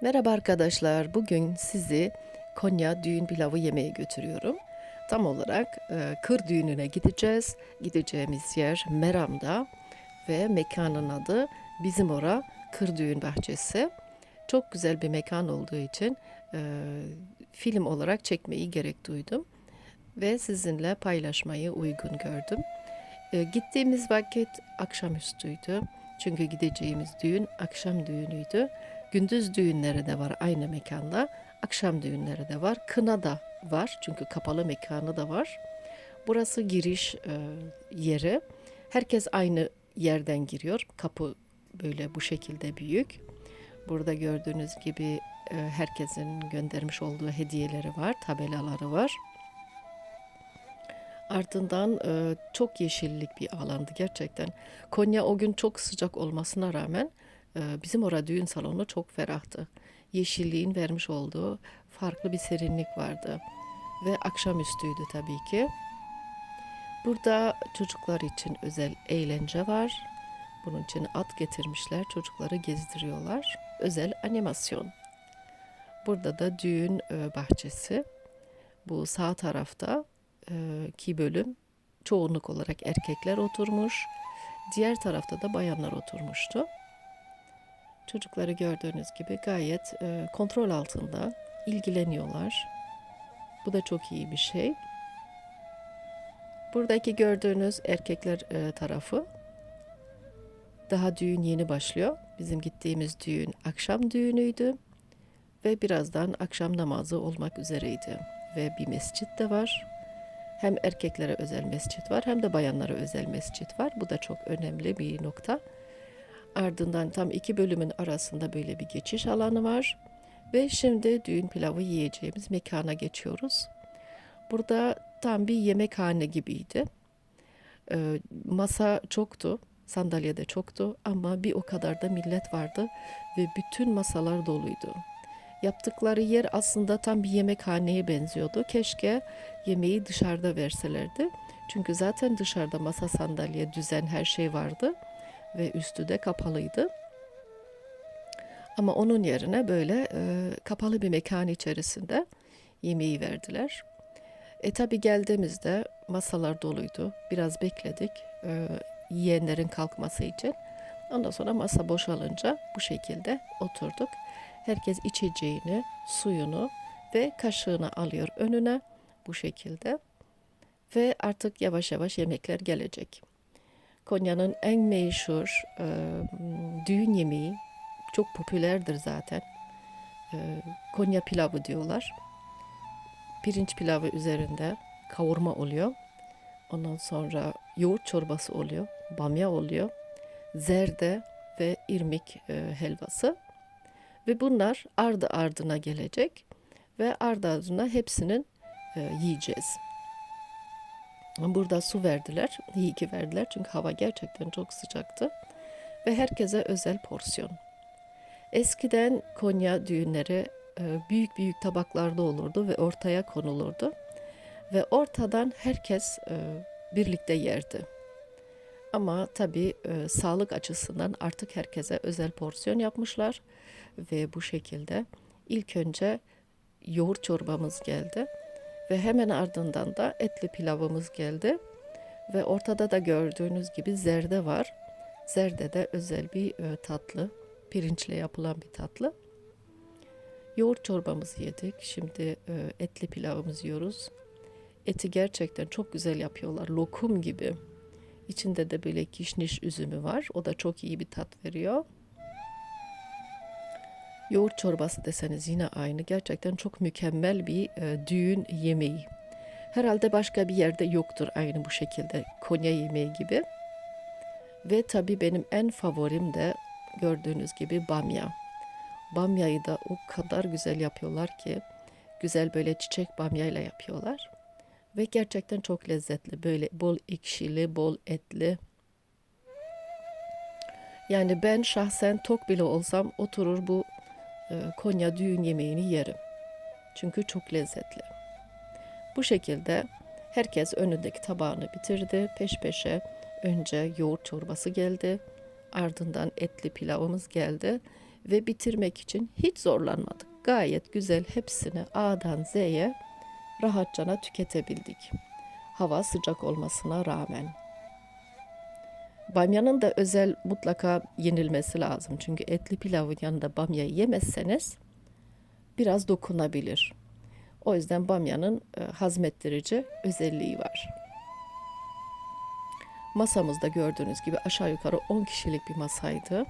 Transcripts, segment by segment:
Merhaba arkadaşlar. Bugün sizi Konya düğün pilavı yemeye götürüyorum. Tam olarak e, kır düğününe gideceğiz. Gideceğimiz yer Meram'da ve mekanın adı bizim ora Kır Düğün Bahçesi. Çok güzel bir mekan olduğu için e, film olarak çekmeyi gerek duydum ve sizinle paylaşmayı uygun gördüm. E, gittiğimiz vakit akşamüstüydü. Çünkü gideceğimiz düğün akşam düğünüydü. Gündüz düğünleri de var aynı mekanda. Akşam düğünleri de var. Kına da var. Çünkü kapalı mekanı da var. Burası giriş e, yeri. Herkes aynı yerden giriyor. Kapı böyle bu şekilde büyük. Burada gördüğünüz gibi e, herkesin göndermiş olduğu hediyeleri var, tabelaları var. Ardından e, çok yeşillik bir alandı gerçekten. Konya o gün çok sıcak olmasına rağmen bizim orada düğün salonu çok ferahtı. Yeşilliğin vermiş olduğu farklı bir serinlik vardı. Ve akşamüstüydü tabii ki. Burada çocuklar için özel eğlence var. Bunun için at getirmişler, çocukları gezdiriyorlar. Özel animasyon. Burada da düğün e, bahçesi. Bu sağ tarafta e, ki bölüm çoğunluk olarak erkekler oturmuş. Diğer tarafta da bayanlar oturmuştu. Çocukları gördüğünüz gibi gayet e, kontrol altında ilgileniyorlar. Bu da çok iyi bir şey. Buradaki gördüğünüz erkekler e, tarafı daha düğün yeni başlıyor. Bizim gittiğimiz düğün akşam düğünüydü ve birazdan akşam namazı olmak üzereydi ve bir mescit de var. Hem erkeklere özel mescit var hem de bayanlara özel mescit var. Bu da çok önemli bir nokta. Ardından tam iki bölümün arasında böyle bir geçiş alanı var. Ve şimdi düğün pilavı yiyeceğimiz mekana geçiyoruz. Burada tam bir yemekhane gibiydi. Ee, masa çoktu, sandalye de çoktu ama bir o kadar da millet vardı ve bütün masalar doluydu. Yaptıkları yer aslında tam bir yemekhaneye benziyordu. Keşke yemeği dışarıda verselerdi. Çünkü zaten dışarıda masa, sandalye, düzen her şey vardı ve üstü de kapalıydı. Ama onun yerine böyle e, kapalı bir mekan içerisinde yemeği verdiler. E tabi geldiğimizde masalar doluydu. Biraz bekledik e, yiyenlerin kalkması için. Ondan sonra masa boşalınca bu şekilde oturduk. Herkes içeceğini, suyunu ve kaşığını alıyor önüne bu şekilde. Ve artık yavaş yavaş yemekler gelecek. Konya'nın en meşhur e, düğün yemeği çok popülerdir zaten. E, Konya pilavı diyorlar. Pirinç pilavı üzerinde kavurma oluyor. Ondan sonra yoğurt çorbası oluyor, bamya oluyor, zerde ve irmik e, helvası. Ve bunlar ardı ardına gelecek ve ardı ardına hepsinin e, yiyeceğiz. Burada su verdiler, iyi ki verdiler çünkü hava gerçekten çok sıcaktı ve herkese özel porsiyon. Eskiden Konya düğünleri e, büyük büyük tabaklarda olurdu ve ortaya konulurdu ve ortadan herkes e, birlikte yerdi. Ama tabii e, sağlık açısından artık herkese özel porsiyon yapmışlar ve bu şekilde ilk önce yoğurt çorbamız geldi ve hemen ardından da etli pilavımız geldi ve ortada da gördüğünüz gibi zerde var. Zerde de özel bir e, tatlı, pirinçle yapılan bir tatlı. Yoğurt çorbamızı yedik. Şimdi e, etli pilavımızı yiyoruz. Eti gerçekten çok güzel yapıyorlar. Lokum gibi. İçinde de böyle kişniş üzümü var. O da çok iyi bir tat veriyor. Yoğurt çorbası deseniz yine aynı. Gerçekten çok mükemmel bir e, düğün yemeği. Herhalde başka bir yerde yoktur aynı bu şekilde Konya yemeği gibi. Ve tabii benim en favorim de gördüğünüz gibi bamya. Bamyayı da o kadar güzel yapıyorlar ki güzel böyle çiçek bamyayla yapıyorlar. Ve gerçekten çok lezzetli. Böyle bol ekşili, bol etli. Yani ben şahsen tok bile olsam oturur bu Konya düğün yemeğini yerim. Çünkü çok lezzetli. Bu şekilde herkes önündeki tabağını bitirdi. Peş peşe önce yoğurt çorbası geldi. Ardından etli pilavımız geldi. ve bitirmek için hiç zorlanmadık. Gayet güzel hepsini A'dan Z'ye rahatçana tüketebildik. Hava sıcak olmasına rağmen. Bamyanın da özel mutlaka yenilmesi lazım. Çünkü etli pilavın yanında bamyayı yemezseniz biraz dokunabilir. O yüzden bamyanın e, hazmettirici özelliği var. Masamızda gördüğünüz gibi aşağı yukarı 10 kişilik bir masaydı.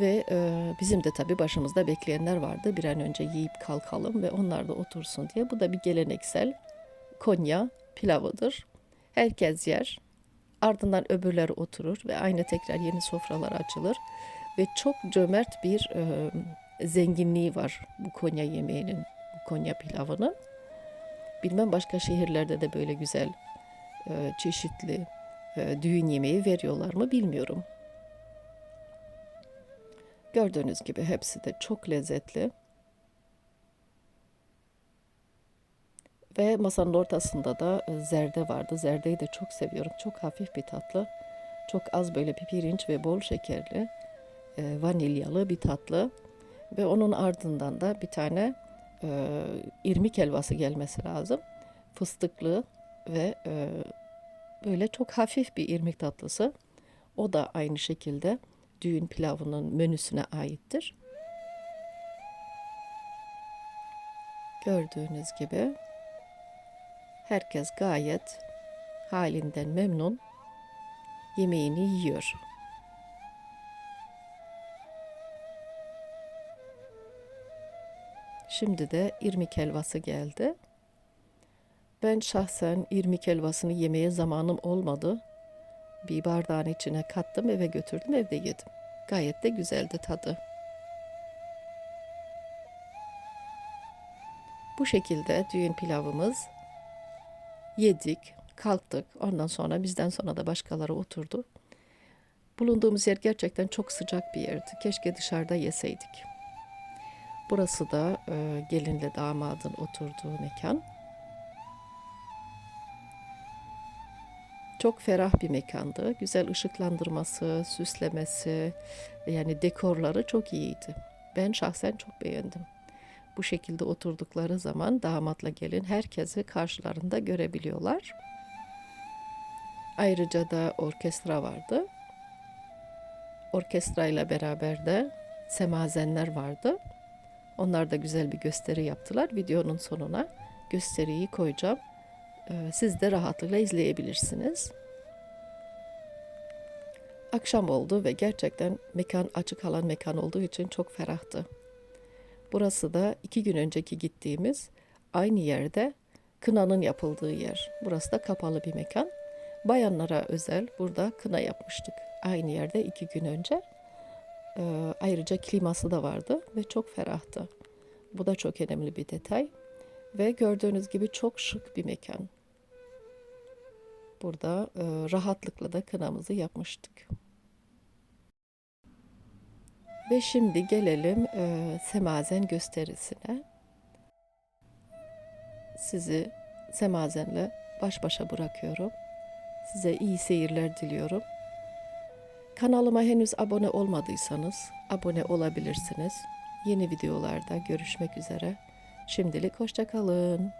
Ve e, bizim de tabii başımızda bekleyenler vardı. Bir an önce yiyip kalkalım ve onlar da otursun diye. Bu da bir geleneksel Konya pilavıdır. Herkes yer. Ardından öbürleri oturur ve aynı tekrar yeni sofralar açılır. Ve çok cömert bir e, zenginliği var bu Konya yemeğinin, bu Konya pilavının. Bilmem başka şehirlerde de böyle güzel e, çeşitli e, düğün yemeği veriyorlar mı bilmiyorum. Gördüğünüz gibi hepsi de çok lezzetli. Ve masanın ortasında da e, zerde vardı. Zerdeyi de çok seviyorum. Çok hafif bir tatlı. Çok az böyle bir pirinç ve bol şekerli, e, vanilyalı bir tatlı. Ve onun ardından da bir tane e, irmik helvası gelmesi lazım. Fıstıklı ve e, böyle çok hafif bir irmik tatlısı. O da aynı şekilde düğün pilavının menüsüne aittir. Gördüğünüz gibi herkes gayet halinden memnun yemeğini yiyor. Şimdi de irmik helvası geldi. Ben şahsen irmik helvasını yemeye zamanım olmadı. Bir bardağın içine kattım eve götürdüm evde yedim. Gayet de güzeldi tadı. Bu şekilde düğün pilavımız yedik, kalktık. Ondan sonra bizden sonra da başkaları oturdu. Bulunduğumuz yer gerçekten çok sıcak bir yerdi. Keşke dışarıda yeseydik. Burası da e, gelinle damadın oturduğu mekan. Çok ferah bir mekandı. Güzel ışıklandırması, süslemesi, yani dekorları çok iyiydi. Ben şahsen çok beğendim. Bu şekilde oturdukları zaman damatla gelin herkesi karşılarında görebiliyorlar. Ayrıca da orkestra vardı. Orkestra ile beraber de semazenler vardı. Onlar da güzel bir gösteri yaptılar. Videonun sonuna gösteriyi koyacağım. Ee, siz de rahatlıkla izleyebilirsiniz. Akşam oldu ve gerçekten mekan açık alan mekan olduğu için çok ferahtı. Burası da iki gün önceki gittiğimiz aynı yerde kınanın yapıldığı yer. Burası da kapalı bir mekan. Bayanlara özel burada kına yapmıştık. Aynı yerde iki gün önce. Ee, ayrıca kliması da vardı ve çok ferahtı. Bu da çok önemli bir detay. Ve gördüğünüz gibi çok şık bir mekan. Burada e, rahatlıkla da kınamızı yapmıştık. Ve şimdi gelelim e, semazen gösterisine. Sizi semazenle baş başa bırakıyorum. Size iyi seyirler diliyorum. Kanalıma henüz abone olmadıysanız abone olabilirsiniz. Yeni videolarda görüşmek üzere. Şimdilik hoşça kalın.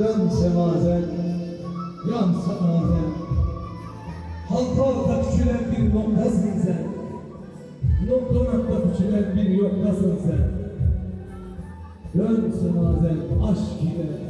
Dön semazen, yan semazen. Halka orta küçülen bir noktasın sen? Nokta nokta küçülen bir yoktasın sen? Dön semazen aşk ile